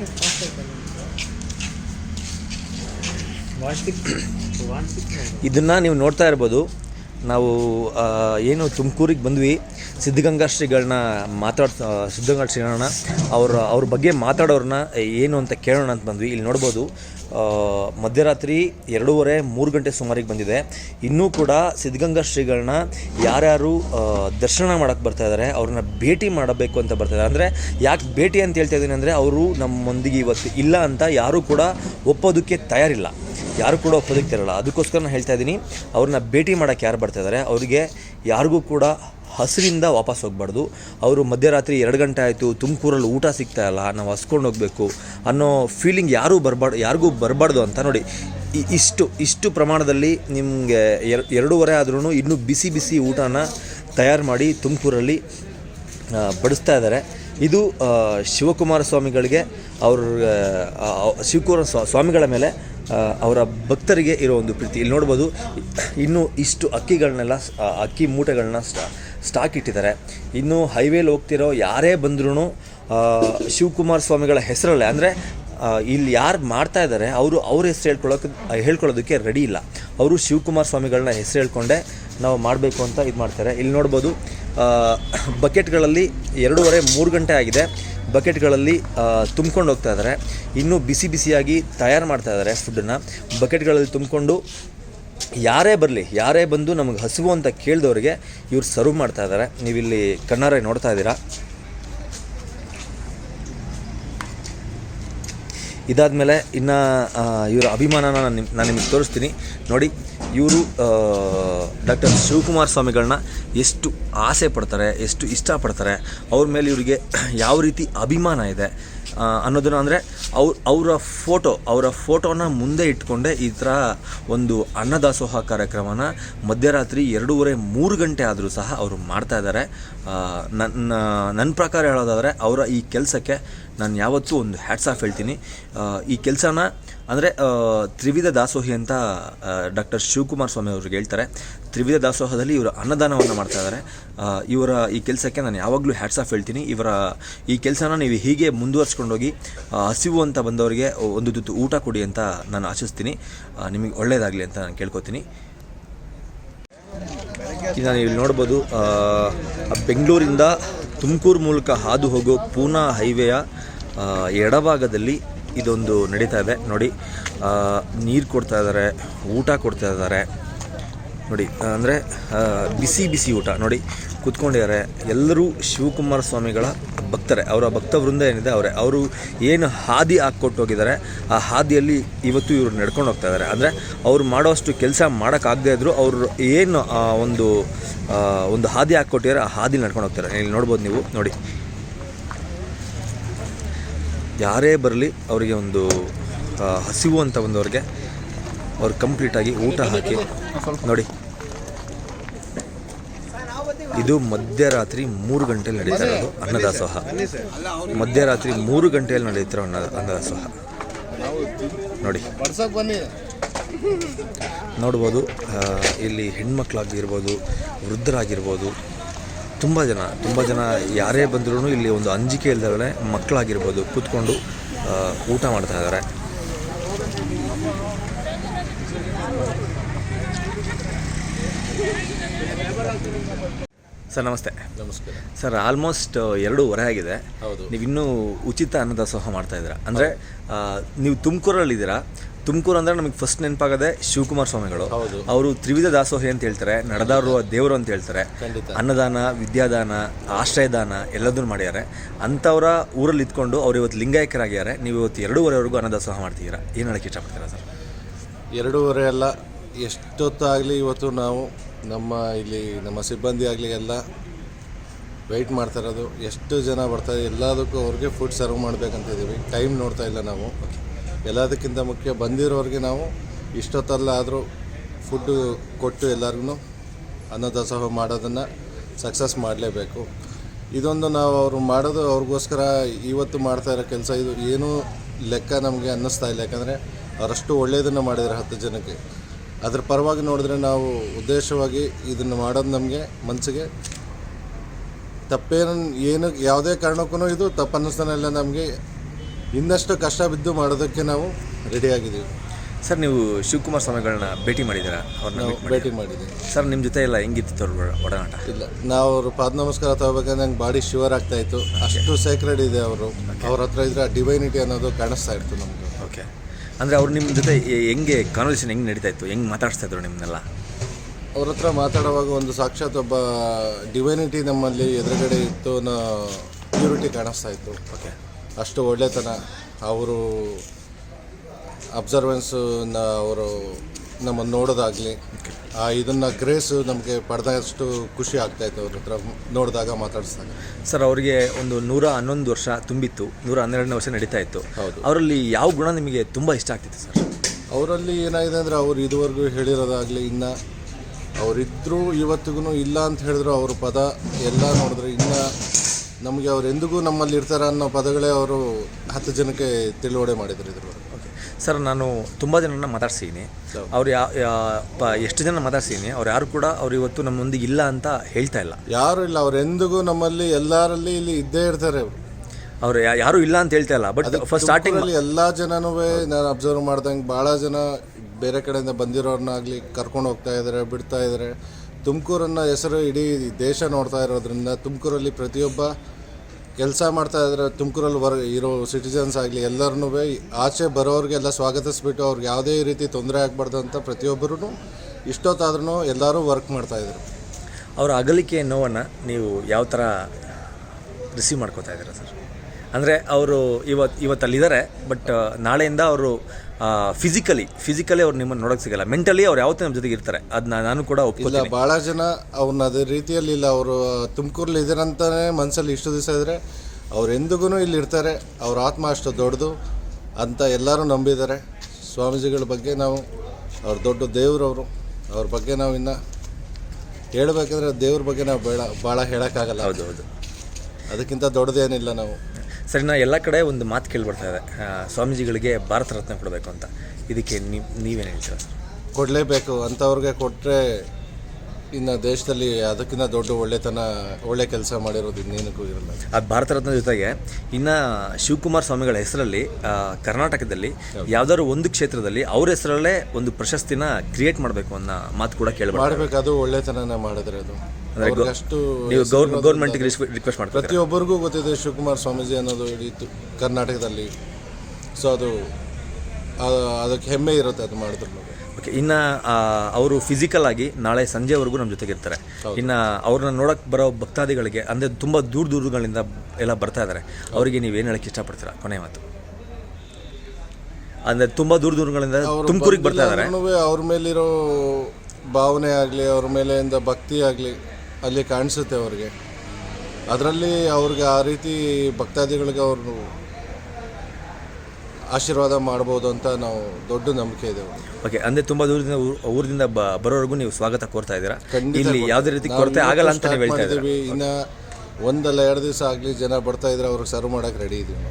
ಇದನ್ನು ನೀವು ನೋಡ್ತಾ ಇರ್ಬೋದು. ನಾವು ಏನು ತುಮಕೂರಿಗೆ ಬಂದ್ವಿ. ಸಿದ್ಧಗಂಗಾ ಶ್ರೀಗಳನ್ನ ಮಾತಾಡ್ ಸಿದ್ಧಗಂಗಾ ಶ್ರೀಗಳನ್ನ ಅವ್ರ ಅವ್ರ ಬಗ್ಗೆ ಮಾತಾಡೋರನ್ನ ಏನು ಅಂತ ಕೇಳೋಣ ಅಂತ ಬಂದ್ವಿ. ಇಲ್ಲಿ ನೋಡ್ಬೋದು ಮಧ್ಯರಾತ್ರಿ ಎರಡೂವರೆ, ಮೂರು ಗಂಟೆ ಸುಮಾರಿಗೆ ಬಂದಿದೆ. ಇನ್ನೂ ಕೂಡ ಸಿದ್ಧಗಂಗಾ ಶ್ರೀಗಳನ್ನ ಯಾರ್ಯಾರು ದರ್ಶನ ಮಾಡೋಕ್ಕೆ ಬರ್ತಾ ಇದ್ದಾರೆ ಅವ್ರನ್ನ ಭೇಟಿ ಮಾಡಬೇಕು ಅಂತ ಬರ್ತಾ ಇದ್ದಾರೆ ಅಂದರೆ ಯಾಕೆ ಭೇಟಿ ಅಂತ ಹೇಳ್ತಾ ಇದ್ದೀನಿ ಅಂದರೆ, ಅವರು ನಮ್ಮೊಂದಿಗೆ ಇವತ್ತು ಇಲ್ಲ ಅಂತ ಯಾರೂ ಕೂಡ ಒಪ್ಪೋದಕ್ಕೆ ತಯಾರಿಲ್ಲ. ಯಾರು ಕೂಡ ಒಪ್ಪೋದಕ್ಕೆ ತರಲ್ಲ ಅದಕ್ಕೋಸ್ಕರ ನಾನು ಹೇಳ್ತಾ ಇದ್ದೀನಿ, ಅವ್ರನ್ನ ಭೇಟಿ ಮಾಡೋಕ್ಕೆ ಯಾರು ಬರ್ತಾ ಇದ್ದಾರೆ ಅವರಿಗೆ ಯಾರಿಗೂ ಕೂಡ ಹಸಿರಿಂದ ವಾಪಸ್ ಹೋಗ್ಬಾರ್ದು. ಅವರು ಮಧ್ಯರಾತ್ರಿ ಎರಡು ಗಂಟೆ ಆಯಿತು, ತುಮಕೂರಲ್ಲಿ ಊಟ ಸಿಗ್ತಾ ಇಲ್ಲ, ನಾವು ಹಸ್ಕೊಂಡು ಹೋಗಬೇಕು ಅನ್ನೋ ಫೀಲಿಂಗ್ ಯಾರೂ ಬರಬಾರ್ದು, ಯಾರಿಗೂ ಬರಬಾರ್ದು ಅಂತ ನೋಡಿ. ಇಷ್ಟು ಇಷ್ಟು ಪ್ರಮಾಣದಲ್ಲಿ ನಿಮಗೆ ಎರ್, ಎರಡೂವರೆ ಆದ್ರೂ ಇನ್ನೂ ಬಿಸಿ ಬಿಸಿ ಊಟನ ತಯಾರು ಮಾಡಿ ತುಮಕೂರಲ್ಲಿ ಬಡಿಸ್ತಾ ಇದ್ದಾರೆ. ಇದು ಶಿವಕುಮಾರ ಸ್ವಾಮಿಗಳಿಗೆ ಅವ್ರ ಶಿವಕುಮಾರ ಸ್ವಾ- ಸ್ವಾಮಿಗಳ ಮೇಲೆ ಅವರ ಭಕ್ತರಿಗೆ ಇರೋ ಒಂದು ಪ್ರೀತಿ. ಇಲ್ಲಿ ನೋಡ್ಬೋದು, ಇನ್ನೂ ಇಷ್ಟು ಅಕ್ಕಿಗಳನ್ನೆಲ್ಲ ಅಕ್ಕಿ ಮೂಟೆಗಳನ್ನ ಸ್ಟಾ, ಸ್ಟಾಕ್ ಇಟ್ಟಿದ್ದಾರೆ. ಇನ್ನು ಹೈವೇಲಿ ಹೋಗ್ತಿರೋ ಯಾರೇ ಬಂದ್ರೂ ಶಿವಕುಮಾರ ಸ್ವಾಮಿಗಳ ಹೆಸರಲ್ಲೇ, ಅಂದರೆ ಇಲ್ಲಿ ಯಾರು ಮಾಡ್ತಾ ಇದ್ದಾರೆ, ಅವರು ಅವ್ರ ಹೆಸರು ಹೇಳ್ಕೊಳ್ಳೋಕೆ ಹೇಳ್ಕೊಳ್ಳೋದಕ್ಕೆ ರೆಡಿ ಇಲ್ಲ. ಅವರು ಶಿವಕುಮಾರ್ ಸ್ವಾಮಿಗಳನ್ನ ಹೆಸರು ಹೇಳ್ಕೊಂಡೆ, ನಾವು ಮಾಡಬೇಕು ಅಂತ ಇದು ಮಾಡ್ತಾರೆ. ಇಲ್ಲಿ ನೋಡ್ಬೋದು ಬಕೆಟ್ಗಳಲ್ಲಿ ಎರಡೂವರೆ, ಮೂರು ಗಂಟೆ ಆಗಿದೆ. ಬಕೆಟ್ಗಳಲ್ಲಿ ತುಂಬ್ಕೊಂಡು ಹೋಗ್ತಾ ಇದ್ದಾರೆ. ಇನ್ನೂ ಬಿಸಿ ಬಿಸಿಯಾಗಿ ತಯಾರು ಮಾಡ್ತಾ ಇದ್ದಾರೆ ಫುಡ್ಡನ್ನು. ಬಕೆಟ್ಗಳಲ್ಲಿ ತುಂಬಿಕೊಂಡು ಯಾರೇ ಬರಲಿ, ಯಾರೇ ಬಂದು ನಮಗೆ ಹಸಿವು ಅಂತ ಕೇಳಿದವರಿಗೆ ಇವ್ರು ಸರ್ವ್ ಮಾಡ್ತಾ ಇದ್ದಾರೆ. ನೀವಿಲ್ಲಿ ಕಣ್ಣಾರೆ ನೋಡ್ತಾ ಇದ್ದೀರಾ? ಇದಾದಮೇಲೆ ಇನ್ನು ಇವರ ಅಭಿಮಾನನ ನಾನು ನಿಮ್, ನಾನು ನಿಮಗೆ ತೋರಿಸ್ತೀನಿ. ನೋಡಿ, ಇವರು ಡಾಕ್ಟರ್ ಶಿವಕುಮಾರ್ ಸ್ವಾಮಿಗಳನ್ನ ಎಷ್ಟು ಆಸೆ ಪಡ್ತಾರೆ, ಎಷ್ಟು ಇಷ್ಟಪಡ್ತಾರೆ, ಅವ್ರ ಮೇಲೆ ಇವರಿಗೆ ಯಾವ ರೀತಿ ಅಭಿಮಾನ ಇದೆ ಅನ್ನೋದನ್ನು ಅಂದರೆ ಅವ್ರ, ಅವರ ಫೋಟೋ, ಅವರ ಫೋಟೋನ ಮುಂದೆ ಇಟ್ಕೊಂಡೆ ಈ ಥರ ಒಂದು ಅನ್ನದಾಸೋಹ ಕಾರ್ಯಕ್ರಮನ ಮಧ್ಯರಾತ್ರಿ ಎರಡೂವರೆ ಮೂರು ಗಂಟೆ ಆದರೂ ಸಹ ಅವರು ಮಾಡ್ತಾ ಇದ್ದಾರೆ. ನನ್ನ ನನ್ನ ಪ್ರಕಾರ ಹೇಳೋದಾದರೆ ಅವರ ಈ ಕೆಲಸಕ್ಕೆ ನಾನು ಯಾವತ್ತೂ ಒಂದು ಹ್ಯಾಟ್ಸ್ ಆಫ್ ಹೇಳ್ತೀನಿ. ಈ ಕೆಲಸನ ಅಂದರೆ ತ್ರಿವಿಧ ದಾಸೋಹಿ ಅಂತ ಡಾಕ್ಟರ್ ಶಿವಕುಮಾರ್ ಸ್ವಾಮಿ ಅವ್ರಿಗೆ ಹೇಳ್ತಾರೆ. ತ್ರಿವಿಧ ದಾಸೋಹದಲ್ಲಿ ಇವರು ಅನ್ನದಾನವನ್ನು ಮಾಡ್ತಾ ಇದ್ದಾರೆ ಇವರ ಈ ಕೆಲಸಕ್ಕೆ ನಾನು ಯಾವಾಗಲೂ ಹ್ಯಾಟ್ಸ್ ಆಫ್ ಹೇಳ್ತೀನಿ. ಇವರ ಈ ಕೆಲಸನ ನೀವು ಹೀಗೆ ಮುಂದುವರ್ಸ್ಕೊಂಡೋಗಿ ಹಸಿವು ಅಂತ ಬಂದವರಿಗೆ ಒಂದು ತುತ್ತು ಊಟ ಕೊಡಿ ಅಂತ ನಾನು ಆಶಿಸ್ತೀನಿ. ನಿಮಗೆ ಒಳ್ಳೆಯದಾಗಲಿ ಅಂತ ನಾನು ಕೇಳ್ಕೊತೀನಿ. ನೀವು ಇಲ್ಲಿ ನೋಡ್ಬೋದು ಬೆಂಗಳೂರಿಂದ ತುಮಕೂರು ಮೂಲಕ ಹಾದು ಹೋಗೋ ಪೂನಾ ಹೈವೇಯ ಎಡಭಾಗದಲ್ಲಿ ಇದೊಂದು ನಡೀತಾ ಇದೆ. ನೋಡಿ ನೀರು ಕೊಡ್ತಾ ಇದ್ದಾರೆ ಊಟ ಕೊಡ್ತಾ ಇದ್ದಾರೆ ನೋಡಿ ಅಂದರೆ ಬಿಸಿ ಬಿಸಿ ಊಟ. ನೋಡಿ, ಕೂತ್ಕೊಂಡಿದ್ದಾರೆ. ಎಲ್ಲರೂ ಶಿವಕುಮಾರ ಸ್ವಾಮಿಗಳ ಭಕ್ತರೇ. ಅವರ ಭಕ್ತ ವೃಂದ ಏನಿದೆ ಅವರೇ. ಅವರು ಏನು ಹಾದಿ ಹಾಕ್ಕೊಟ್ಟು ಹೋಗಿದ್ದಾರೆ ಆ ಹಾದಿಯಲ್ಲಿ ಇವತ್ತು ಇವರು ನಡ್ಕೊಂಡು ಹೋಗ್ತಾ ಇದ್ದಾರೆ. ಅಂದರೆ, ಅವ್ರು ಮಾಡೋಷ್ಟು ಕೆಲಸ ಮಾಡೋಕ್ಕಾಗದೇ ಇದ್ದರೂ ಅವರು ಏನು ಒಂದು ಒಂದು ಹಾದಿ ಹಾಕ್ಕೊಟ್ಟಿದ್ದಾರೆ, ಆ ಹಾದಿ ನಡ್ಕೊಂಡು ಹೋಗ್ತಾರೆ ಇಲ್ಲಿ ನೋಡ್ಬೋದು ನೀವು, ನೋಡಿ. ಯಾರೇ ಬರಲಿ ಅವರಿಗೆ ಒಂದು ಹಸಿವು ಅಂತ ಬಂದವ್ರಿಗೆ ಅವ್ರು ಕಂಪ್ಲೀಟಾಗಿ ಊಟ ಹಾಕಿ ನೋಡಿ. ಇದು ಮಧ್ಯರಾತ್ರಿ ಮೂರು ಗಂಟೆಯಲ್ಲಿ ನಡೀತಾ ಇರೋದು ಅನ್ನದಾಸೋಹ. ಮಧ್ಯರಾತ್ರಿ ಮೂರು ಗಂಟೆಯಲ್ಲಿ ನಡೀತಿರೋ ಅನ್ನ, ಅನ್ನದಾಸೋಹ. ನೋಡಿ. ನೋಡ್ಬೋದು ಇಲ್ಲಿ ಹೆಣ್ಮಕ್ಳಾಗಿರ್ಬೋದು, ವೃದ್ಧರಾಗಿರ್ಬೋದು ತುಂಬ ಜನ ತುಂಬ ಜನ ಯಾರೇ ಬಂದ್ರೂ ಇಲ್ಲಿ ಒಂದು ಅಂಜಿಕೆ ಇಲ್ದಲೇ ಮಕ್ಕಳಾಗಿರ್ಬೋದು ಕೂತ್ಕೊಂಡು ಊಟ ಮಾಡ್ತಾ ಇದ್ದಾರೆ ಸರ್ ನಮಸ್ತೆ. ನಮಸ್ಕಾರ. ಸರ್ ಆಲ್ಮೋಸ್ಟ್ ಎರಡೂವರೆ ಆಗಿದೆ. ಹೌದು. ನೀವು ಇನ್ನೂ ಉಚಿತ ಅನ್ನದಾಸೋಹ ಮಾಡ್ತಾ ಇದ್ದೀರಾ? ಅಂದರೆ ನೀವು ತುಮಕೂರಲ್ಲಿದ್ದೀರಾ? ತುಮಕೂರು ಅಂದರೆ ನಮಗೆ ಫಸ್ಟ್ ನೆನಪಾಗದೆ ಶಿವಕುಮಾರ್ ಸ್ವಾಮಿಗಳು. ಹೌದು. ಅವರು ತ್ರಿವಿಧ ದಾಸೋಹಿ ಅಂತ ಹೇಳ್ತಾರೆ ನಡೆದಾರು ದೇವರು ಅಂತ ಹೇಳ್ತಾರೆ. ಖಂಡಿತ. ಅನ್ನದಾನ ವಿದ್ಯಾದಾನ ಆಶ್ರಯದಾನ ಎಲ್ಲದನ್ನು ಮಾಡ್ಯಾರೆ. ಅಂಥವ್ರ ಊರಲ್ಲಿ ಇದ್ಕೊಂಡು ಅವ್ರು ಇವತ್ತು ಲಿಂಗಾಯಕರಾಗ್ಯಾರೆ. ನೀವು ಇವತ್ತು ಎರಡೂವರೆವರೆಗೂ ಅನ್ನದಾಸೋಹ ಮಾಡ್ತಿದ್ದೀರಾ? ಏನು ಹೇಳಕ್ಕೆ ಇಷ್ಟಪಡ್ತೀರಾ ಸರ್? ಎರಡೂವರೆ ಅಲ್ಲ ಎಷ್ಟೊತ್ತಾಗಲಿ ಇವತ್ತು ನಾವು ನಮ್ಮ ಇಲ್ಲಿ ನಮ್ಮ ಸಿಬ್ಬಂದಿ ಆಗಲಿ ಎಲ್ಲ ವೆಯ್ಟ್ ಮಾಡ್ತಾ ಇರೋದು. ಎಷ್ಟು ಜನ ಬರ್ತಾರೆ ಎಲ್ಲದಕ್ಕೂ ಅವ್ರಿಗೆ ಫುಡ್ ಸರ್ವ್ ಮಾಡಬೇಕಂತಿದ್ದೀವಿ ಟೈಮ್ ನೋಡ್ತಾ ಇಲ್ಲ ನಾವು. ಎಲ್ಲದಕ್ಕಿಂತ ಮುಖ್ಯ ಬಂದಿರೋರಿಗೆ ನಾವು ಇಷ್ಟೊತ್ತಲ್ಲಾದರೂ ಫುಡ್ಡು ಕೊಟ್ಟು ಎಲ್ಲರಿಗೂ ಅನ್ನದಾಸೋಹ ಮಾಡೋದನ್ನು ಸಕ್ಸಸ್ ಮಾಡಲೇಬೇಕು. ಇದೊಂದು ನಾವು ಅವರು ಮಾಡೋದು ಅವ್ರಿಗೋಸ್ಕರ ಇವತ್ತು ಮಾಡ್ತಾ ಇರೋ ಕೆಲಸ ಇದು ಏನೂ ಲೆಕ್ಕ ನಮಗೆ ಅನ್ನಿಸ್ತಾ ಇಲ್ಲ. ಯಾಕಂದರೆ ಅವರಷ್ಟು ಒಳ್ಳೆಯದನ್ನು ಮಾಡಿದ್ದಾರೆ ಹತ್ತು ಜನಕ್ಕೆ. ಅದ್ರ ಪರವಾಗಿ ನೋಡಿದ್ರೆ ನಾವು ಉದ್ದೇಶವಾಗಿ ಇದನ್ನು ಮಾಡೋದು ನಮಗೆ ಮನಸ್ಸಿಗೆ ತಪ್ಪೇನು ಏನು ಯಾವುದೇ ಕಾರಣಕ್ಕೂ ಇದು ತಪ್ಪು ಅನ್ನಿಸ್ತಾನೆ ಇಲ್ಲ ನಮಗೆ. ಇನ್ನಷ್ಟು ಕಷ್ಟ ಬಿದ್ದು ಮಾಡೋದಕ್ಕೆ ನಾವು ರೆಡಿಯಾಗಿದ್ದೀವಿ ಸರ್ ನೀವು ಶಿವಕುಮಾರ್ ಸ್ವಾಮಿಗಳನ್ನ ಭೇಟಿ ಮಾಡಿದ್ದೀರಾ? ಅವ್ರನ್ನ ನಾವು ಭೇಟಿ ಮಾಡಿದ್ದೀವಿ. ಸರ್ ನಿಮ್ಮ ಜೊತೆ ಎಲ್ಲ ಹೆಂಗಿತ್ತು ಅವ್ರ ಒಡನಾಟ? ಇಲ್ಲ ನಾವು ಅವರು ಪಾದ ನಮಸ್ಕಾರ ತಗೋಬೇಕಂದ್ರೆ ನಂಗೆ ಬಾಡಿ ಶಿವರ್ ಆಗ್ತಾ ಇತ್ತು. ಅಷ್ಟು ಸೇಕ್ರೆಡ್ ಇದೆ ಅವರು. ಅವ್ರ ಹತ್ರ ಇದ್ರೆ ಡಿವೈನಿಟಿ ಅನ್ನೋದು ಕಾಣಿಸ್ತಾ ಇತ್ತು ನಮಗೆ ಓಕೆ ಅಂದರೆ ಅವ್ರು ನಿಮ್ಮ ಜೊತೆ ಹೆಂಗೆ ಕಾನ್ವರ್ಸೇಷನ್ ಹೆಂಗೆ ನಡೀತಾ ಇತ್ತು? ಹೆಂಗೆ ಮಾತಾಡಿಸ್ತಾ ಇದ್ರು ನಿಮ್ಮನ್ನೆಲ್ಲ ಅವ್ರ ಹತ್ರ ಮಾತಾಡುವಾಗ ಒಂದು ಸಾಕ್ಷಾತ್ ಒಬ್ಬ ಡಿವೈನಿಟಿ ನಮ್ಮಲ್ಲಿ ಎದುರುಗಡೆ ಇತ್ತು ಅನ್ನೋ ಪ್ಯೂರಿಟಿ ಕಾಣಿಸ್ತಾ ಇತ್ತು. ಓಕೆ ಅಷ್ಟು ಒಳ್ಳೆತನ. ಅವರು ಅಬ್ಸರ್ವೆನ್ಸು ಅವರು ನಮ್ಮನ್ನು ನೋಡೋದಾಗಲಿ ಆ ಇದನ್ನು ಗ್ರೇಸು ನಮಗೆ ಪಡೆದಷ್ಟು ಖುಷಿ ಆಗ್ತಾಯಿತ್ತು ಅವ್ರ ಹತ್ರ ನೋಡಿದಾಗ ಮಾತಾಡಿಸಿದಾಗ. ಸರ್ ಅವರಿಗೆ ಒಂದು ನೂರ ಹನ್ನೊಂದು ವರ್ಷ ತುಂಬಿತ್ತು. ನೂರ ಹನ್ನೆರಡನೇ ವರ್ಷ ನಡೀತಾ ಇತ್ತು. ಹೌದು. ಅವರಲ್ಲಿ ಯಾವ ಗುಣ ನಿಮಗೆ ತುಂಬ ಇಷ್ಟ ಆಗ್ತಿತ್ತು ಸರ್? ಅವರಲ್ಲಿ ಏನಾಗಿದೆ ಅಂದರೆ ಅವರು ಇದುವರೆಗೂ ಹೇಳಿರೋದಾಗಲಿ ಇನ್ನು ಅವರಿದ್ದರೂ ಇವತ್ತಿಗೂ ಇಲ್ಲ ಅಂತ ಹೇಳಿದ್ರು ಅವ್ರ ಪದ ಎಲ್ಲ ನೋಡಿದ್ರೆ ಇನ್ನು ನಮಗೆ ಅವ್ರು ಎಂದಿಗೂ ನಮ್ಮಲ್ಲಿ ಇರ್ತಾರೆ ಅನ್ನೋ ಪದಗಳೇ ಅವರು ಹತ್ತು ಜನಕ್ಕೆ ತಿಳುವಳಿ ಮಾಡಿದ್ರು ಇದ್ರವರೆಗೂ ಓಕೆ ಸರ್ ನಾನು ತುಂಬ ಜನನ ಮಾತಾಡ್ಸಿದ್ದೀನಿ ಅವ್ರು ಯಾ ಯಾ- ಎಷ್ಟು ಜನ ಮಾತಾಡ್ಸಿದ್ದೀನಿ ಅವ್ರು ಯಾರು ಕೂಡ ಅವ್ರು ಇವತ್ತು ನಮ್ಮ ಮುಂದೆ ಇಲ್ಲ ಅಂತ ಹೇಳ್ತಾ ಇಲ್ಲ. ಯಾರು ಇಲ್ಲ ಅವ್ರು ಎಂದಿಗೂ ನಮ್ಮಲ್ಲಿ ಎಲ್ಲರಲ್ಲಿ ಇಲ್ಲಿ ಇದ್ದೇ ಇರ್ತಾರೆ ಅವ್ರು. ಅವ್ರು ಯಾರು ಇಲ್ಲ ಅಂತ ಹೇಳ್ತಾ ಇಲ್ಲ ಬಟ್ ಫಸ್ಟ್ ಸ್ಟಾರ್ಟಿಂಗ್ ಎಲ್ಲ ಜನನೂ ನಾನು ಅಬ್ಸರ್ವ್ ಮಾಡ್ದಂಗೆ ಭಾಳ ಜನ ಬೇರೆ ಕಡೆಯಿಂದ ಬಂದಿರೋರನ್ನಾಗಲಿ ಕರ್ಕೊಂಡು ಹೋಗ್ತಾ ಇದ್ದಾರೆ ಬಿಡ್ತಾ ಇದ್ದಾರೆ ತುಮಕೂರನ್ನ ಹೆಸರು ಇಡೀ ದೇಶ ನೋಡ್ತಾ ಇರೋದ್ರಿಂದ ತುಮಕೂರಲ್ಲಿ ಪ್ರತಿಯೊಬ್ಬ ಕೆಲಸ ಮಾಡ್ತಾ ಇದ್ದಾರೆ ತುಮಕೂರಲ್ಲಿ ವರ್ ಇರೋ ಸಿಟಿಸನ್ಸ್ ಆಗಲಿ ಎಲ್ಲರನ್ನೂ ಆಚೆ ಬರೋರಿಗೆಲ್ಲ ಸ್ವಾಗತಿಸ್ಬಿಟ್ಟು ಅವ್ರಿಗೆ ಯಾವುದೇ ರೀತಿ ತೊಂದರೆ ಆಗಬಾರ್ದು ಅಂತ ಪ್ರತಿಯೊಬ್ಬರೂ ಇಷ್ಟೊತ್ತಾದ್ರೂ ಎಲ್ಲರೂ ವರ್ಕ್ ಮಾಡ್ತಾಯಿದ್ರು ಅವರ ಅಗಲಿಕೆ ನೋವನ್ನು ನೀವು ಯಾವ ಥರ ರಿಸೀವ್ ಮಾಡ್ಕೋತಾ ಇದ್ದೀರಾ ಸರ್? ಅಂದರೆ ಅವರು ಇವತ್ತು ಇವತ್ತಲ್ಲಿದ್ದಾರೆ ಬಟ್ ನಾಳೆಯಿಂದ ಅವರು ಫಿಸಿಕಲಿ ಫಿಸಿಕಲಿ ಅವ್ರು ನಿಮ್ಮನ್ನು ನೋಡೋಕೆ ಸಿಗಲ್ಲ. ಮೆಂಟಲಿ ಅವ್ರು ಯಾವತ್ತೂ ನಮ್ಮ ಜೊತೆಗೆ ಇರ್ತಾರೆ. ಅದನ್ನ ನಾನು ಕೂಡ ಇಲ್ಲ ಒಪ್ಕೋತೀನಿ. ಭಾಳ ಜನ ಅವ್ರನ್ನ ಅದೇ ರೀತಿಯಲ್ಲಿ ಇಲ್ಲ ಅವರು ತುಮಕೂರಲ್ಲಿ ಇದ್ದಾರಂತಾನೆ ಮನಸ್ಸಲ್ಲಿ ಇಷ್ಟು ದಿವಸ ಇದ್ದರೆ ಅವ್ರು ಎಂದಿಗೂ ಇಲ್ಲಿ ಇರ್ತಾರೆ. ಅವ್ರ ಆತ್ಮ ಅಷ್ಟು ದೊಡ್ಡದು ಅಂತ ಎಲ್ಲರೂ ನಂಬಿದ್ದಾರೆ. ಸ್ವಾಮೀಜಿಗಳ ಬಗ್ಗೆ ನಾವು ಅವ್ರ ದೊಡ್ಡ ದೇವರವರು ಅವ್ರ ಬಗ್ಗೆ ನಾವು ಇನ್ನು ಹೇಳಬೇಕಂದ್ರೆ ದೇವ್ರ ಬಗ್ಗೆ ನಾವು ಬೇಡ ಭಾಳ ಹೇಳೋಕ್ಕಾಗಲ್ಲ. ಹೌದು ಹೌದು. ಅದಕ್ಕಿಂತ ದೊಡ್ಡದೇನಿಲ್ಲ ನಾವು. ಸರಿ ನಾ ಎಲ್ಲ ಕಡೆ ಒಂದು ಮಾತು ಕೇಳಿಬರ್ತಾ ಇದೆ ಸ್ವಾಮೀಜಿಗಳಿಗೆ ಭಾರತ ರತ್ನ ಕೊಡಬೇಕು ಅಂತ. ಇದಕ್ಕೆ ನೀವು ನೀವೇನು ಹೇಳ್ತೀರ? ಸರ್ ಕೊಡಲೇಬೇಕು. ಅಂಥವ್ರಿಗೆ ಕೊಟ್ಟರೆ ಇನ್ನು ದೇಶದಲ್ಲಿ ಅದಕ್ಕಿಂತ ದೊಡ್ಡ ಒಳ್ಳೆತನ ಒಳ್ಳೆ ಕೆಲಸ ಮಾಡಿರೋದು ಇನ್ನೇನಕ್ಕೂ ಇರಲ್ಲ. ಆ ಭಾರತ ರತ್ನ ಜೊತೆಗೆ ಇನ್ನು ಶಿವಕುಮಾರ್ ಸ್ವಾಮಿಗಳ ಹೆಸರಲ್ಲಿ ಕರ್ನಾಟಕದಲ್ಲಿ ಯಾವ್ದಾದ್ರು ಒಂದು ಕ್ಷೇತ್ರದಲ್ಲಿ ಅವ್ರ ಹೆಸರಲ್ಲೇ ಒಂದು ಪ್ರಶಸ್ತಿನ ಕ್ರಿಯೇಟ್ ಮಾಡಬೇಕು ಅನ್ನೋ ಮಾತು ಕೂಡ ಕೇಳಿ ಮಾಡಬೇಕು. ಅದು ಒಳ್ಳೆತನ ಮಾಡಿದ್ರೆ ಅದು. ಅಷ್ಟು ನೀವು ಗೌರ್ ಗೌರ್ಮೆಂಟ್ಗೆ ರಿಕ್ವೆಸ್ಟ್ ಮಾಡ್ತಾರೆ? ಪ್ರತಿಯೊಬ್ಬರಿಗೂ ಗೊತ್ತಿದೆ ಶಿವಕುಮಾರ್ ಸ್ವಾಮೀಜಿ ಅನ್ನೋದು ಇಡೀ ಕರ್ನಾಟಕದಲ್ಲಿ. ಸೊ ಅದು ಅದಕ್ಕೆ ಹೆಮ್ಮೆ ಇರುತ್ತೆ ಅದು ಮಾಡಿದ್ರು ಓಕೆ ಇನ್ನು ಅವರು ಫಿಸಿಕಲ್ ಆಗಿ ನಾಳೆ ಸಂಜೆವರೆಗೂ ನಮ್ಮ ಜೊತೆಗೆ ಇರ್ತಾರೆ. ಇನ್ನು ಅವ್ರನ್ನ ನೋಡಕ್ಕೆ ಬರೋ ಭಕ್ತಾದಿಗಳಿಗೆ ಅಂದರೆ ತುಂಬ ದೂರ ದೂರಗಳಿಂದ ಎಲ್ಲ ಬರ್ತಾ ಇದ್ದಾರೆ ಅವರಿಗೆ ನೀವು ಏನು ಹೇಳಕ್ಕೆ ಇಷ್ಟಪಡ್ತೀರಾ ಕೊನೆ ಮಾತು? ಅಂದರೆ ತುಂಬ ದೂರ ದೂರಗಳಿಂದ ತುಮಕೂರಿಗೆ ಬರ್ತಾ ಇದ್ದಾರೆ ಅವ್ರ ಮೇಲಿರೋ ಭಾವನೆ ಆಗಲಿ ಅವ್ರ ಮೇಲೆಯಿಂದ ಭಕ್ತಿ ಆಗಲಿ ಅಲ್ಲಿ ಕಾಣಿಸುತ್ತೆ ಅವ್ರಿಗೆ. ಅದರಲ್ಲಿ ಅವ್ರಿಗೆ ಆ ರೀತಿ ಭಕ್ತಾದಿಗಳಿಗೆ ಅವರು ಆಶೀರ್ವಾದ ಮಾಡ್ಬೋದು ಅಂತ ನಾವು ದೊಡ್ಡ ನಂಬಿಕೆ ಇದೆ. ಓಕೆ ಅಂದರೆ ತುಂಬ ದೂರದಿಂದ ಬ ಬರೋವರೆಗೂ ನೀವು ಸ್ವಾಗತ ಕೋರ್ತಾ ಇದ್ದೀರಾ? ಇಲ್ಲಿ ಯಾವುದೇ ರೀತಿ ಕೊರತೆ ಆಗಲ್ಲ ಅಂತ ಹೇಳ್ತಾ ಇದ್ದೀವಿ ಇನ್ನು ಒಂದಲ್ಲ ಎರಡು ದಿವಸ ಆಗಲಿ ಜನ ಬರ್ತಾ ಇದ್ರೆ ಅವ್ರಿಗೆ ಸರ್ವ್ ಮಾಡೋಕೆ ರೆಡಿ ಇದೀವಿ ನಾವು.